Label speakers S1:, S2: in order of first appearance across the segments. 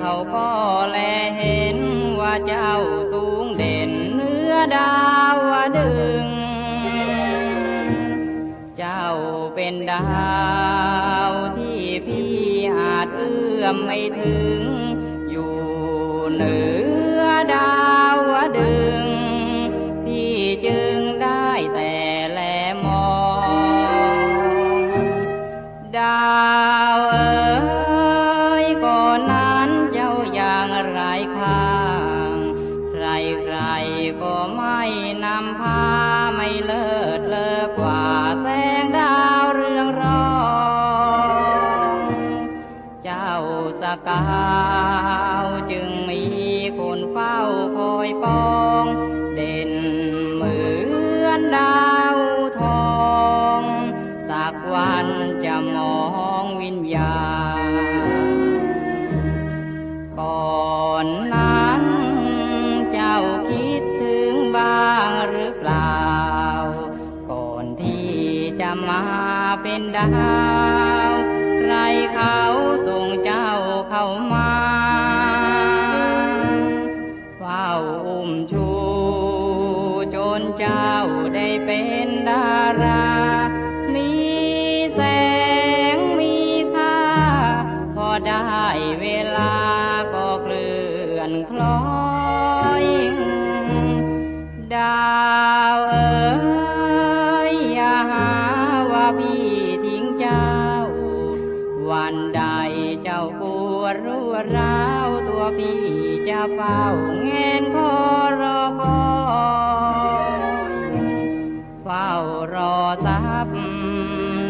S1: เขาก็แลเห็นว่าเจ้าสูงเด่นเนื้อดา เป็นดาวที่พี่อาจเอื้อมไม่ถึง อยู่เหนือดาวดึง พี่จึงได้แต่แลมอง ดาวเอ๋ยก่อนนั้นเจ้าอย่างไรข้าง ใครใครๆก็ไม่นำพาไม่เลิศเลอกว่า เจ้าสกาวจึงมีคนเฝ้าคอยปอง เด่นเหมือนดาวทอง สักวันจะมองวิญญาณ ก่อนนั้นเจ้าคิดถึงบ้างหรือเปล่า ก่อนที่จะมาเป็นดาว ใครเขาส่งเจ้าเข้ามาเฝ้าอุ้มชู จนเจ้าได้เป็นดารามีแสงมีค่า พอได้เวลาก็เคลื่อนคล้อยดาวเอ๋ยอย่าหาว่าพี่ทิ้งเจ้า วันใดเจ้าปวดรัวร้าวตัวพี่จะเฝ้าแงนคอรอคอยเฝ้ารอซับ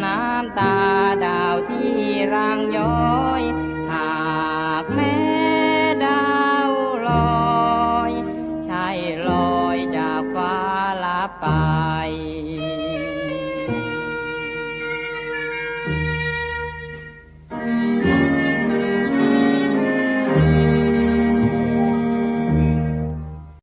S1: น้ำตาดาวที่ร่างย้อยหากแม้ดาวลอย ใช่ลอยจากฟ้าลับไป